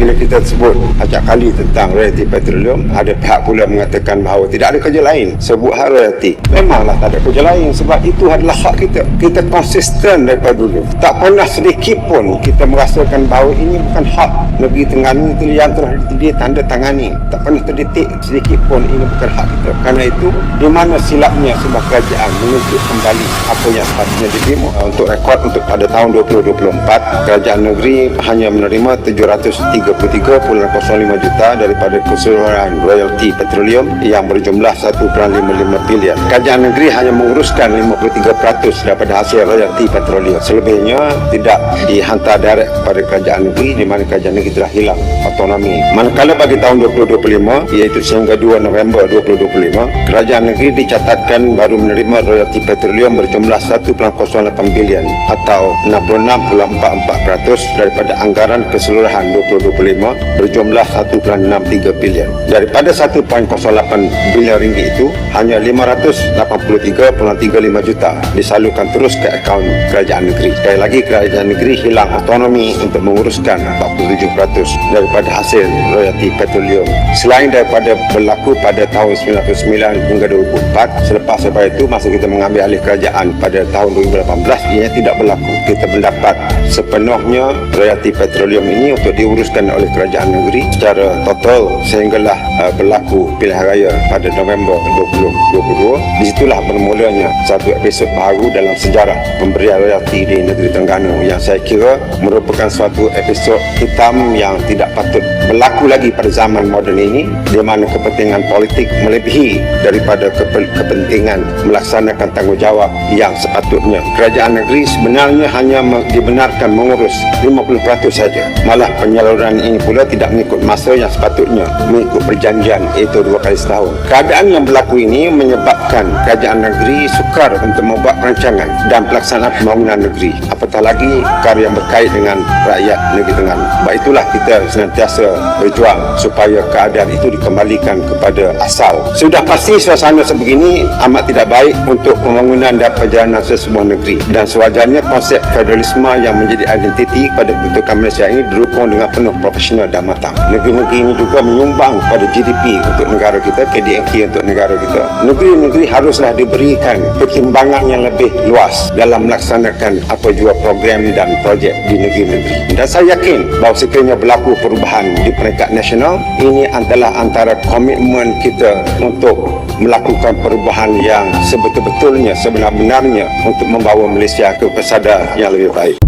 bila kita sebut acak kali tentang royalty petroleum ada pihak pula mengatakan bahawa tidak ada kerja lain sebut hak royalty memanglah tak ada kerja lain sebab itu adalah hak kita. Kita konsisten daripada dulu. Tak pernah sedikit pun kita merasakan bahawa ini bukan hak negeri Terengganu itu yang telah ditanda tangani. Tak pernah terdetik sedikit pun ini bukan hak kita. Kerana itu di mana silapnya sebuah kerajaan menuntut kembali apa yang sepatutnya diterima Uh, untuk rekod untuk pada tahun 2024 kerajaan negeri hanya menerima 733.05 juta daripada keseluruhan royalty petroleum yang berjumlah 1.55 bilion. Kerajaan negeri hanya menguruskan 53% daripada hasil royalty petroleum. Selebihnya tidak dihantar direct kepada kerajaan negeri di mana kerajaan negeri telah hilang autonomi manakala bagi tahun 2025 iaitu sehingga 2 November 2025 kerajaan negeri dicatatkan baru menerima royalty petroleum berjumlah 1.08 bilion atau 66.44% daripada anggaran keseluruhan 2025 berjumlah 1.63 bilion. Daripada 1.08 bilion ringgit itu, hanya 583.35 juta disalurkan terus ke akaun kerajaan negeri. Sekali lagi, kerajaan negeri hilang autonomi untuk menguruskan 47% daripada hasil royalti petroleum. Selain daripada berlaku pada tahun 1999 hingga 2004, selepas daripada itu, masa kita mengambil alih kerajaan pada tahun 2018, ianya tidak berlaku. Kita mendapat sepenuhnya royalti petroleum ini untuk diuruskan oleh kerajaan negeri secara total sehinggalah uh, berlaku pilihan raya pada November 2022. Di situlah bermulanya satu episod baru dalam sejarah pemberian royalti di negeri Terengganu yang saya kira merupakan suatu episod hitam yang tidak patut berlaku lagi pada zaman moden ini di mana kepentingan politik melebihi daripada kepe- kepentingan melaksanakan tanggungjawab yang sepatutnya. Kerajaan negeri sebenarnya hanya dibenarkan mengurus 50% saja. Malah penyaluran ini pula tidak mengikut masa yang sepatutnya mengikut perjanjian iaitu dua kali setahun. Keadaan yang berlaku ini menyebabkan kerajaan negeri sukar untuk membuat perancangan dan pelaksanaan pembangunan negeri. Apatah lagi perkara yang berkait dengan rakyat negeri Terengganu. Sebab itulah kita senantiasa berjuang supaya keadaan itu dikembalikan kepada asal. Sudah pasti suasana sebegini amat tidak baik untuk pembangunan dan perjalanan sesebuah negeri dan sewajarnya konsep federalisme yang menjadi identiti pada kedudukan Malaysia ini didukung dengan penuh profesional dan matang. Negeri-negeri ini juga menyumbang pada GDP untuk negara kita, KDNK untuk negara kita. Negeri-negeri haruslah diberikan pertimbangan yang lebih luas dalam melaksanakan apa jua program dan projek di negeri-negeri. Dan saya yakin bahawa sekiranya berlaku perubahan di peringkat nasional, ini adalah antara komitmen kita untuk melakukan perubahan yang sebetul-betulnya, sebenar-benarnya untuk membawa Malaysia ke pesada yang lebih baik.